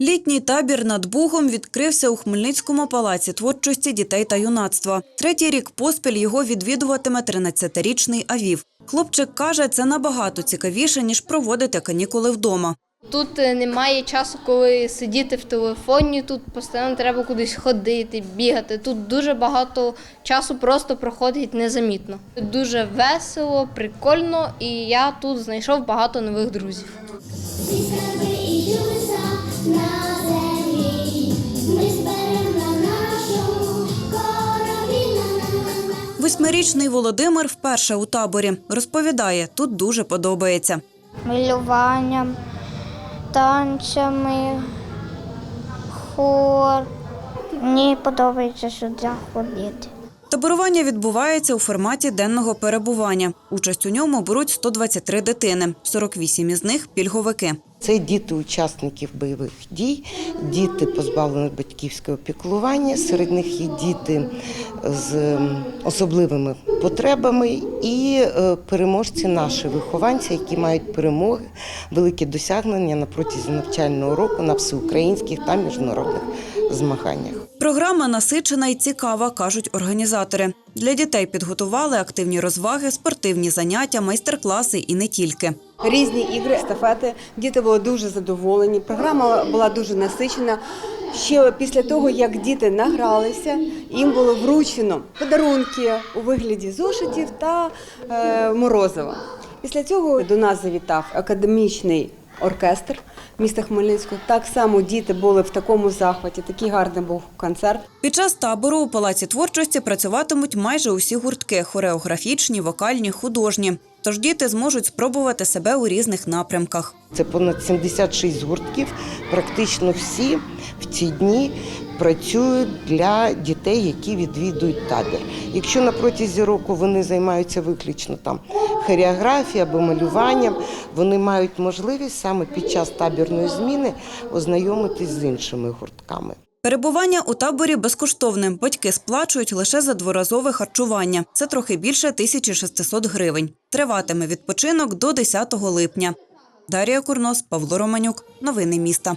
Літній табір над Бугом відкрився у Хмельницькому палаці творчості дітей та юнацтва. Третій рік поспіль його відвідуватиме 13-річний Авів. Хлопчик каже, це набагато цікавіше, ніж проводити канікули вдома. Тут е, немає часу, коли сидіти в телефоні. Тут постійно треба кудись ходити, бігати. Тут дуже багато часу просто проходить незамітно. Дуже весело, прикольно, і я тут знайшов багато нових друзів. Восьмирічний Володимир вперше у таборі. Розповідає, тут дуже подобається. малюванням, танцями, хор. Мені подобається сюди ходити. Таборування відбувається у форматі денного перебування. Участь у ньому беруть 123 дитини, 48 із них – пільговики. Це діти учасників бойових дій, діти позбавлені батьківського піклування. Серед них є діти з особливими потребами і е, переможці наші вихованці, які мають перемоги, великі досягнення на протязі навчального року на всеукраїнських та міжнародних змаганнях. Програма насичена і цікава, кажуть організатори. Для дітей підготували активні розваги, спортивні заняття, майстер-класи і не тільки. різні ігри, естафети. Діти були дуже задоволені. Програма була дуже насичена. Ще після того, як діти награлися, їм було вручено подарунки у вигляді зошитів та е, морозива. Після цього до нас завітав академічний оркестр міста Хмельницького. Так само діти були в такому захваті. Такий гарний був концерт. Під час табору у Палаці творчості працюватимуть майже усі гуртки – хореографічні, вокальні, художні. Тож діти зможуть спробувати себе у різних напрямках. Це понад 76 гуртків. Практично всі в ці дні працюють для дітей, які відвідують табір. Якщо на протязі року вони займаються виключно там хореографією або малюванням, вони мають можливість саме під час табірної зміни ознайомитись з іншими гуртками. Перебування у таборі безкоштовне. Батьки сплачують лише за дворазове харчування. Це трохи більше 1600 гривень. Триватиме відпочинок до 10 липня. Дарія Курнос, Павло Романюк. Новини міста.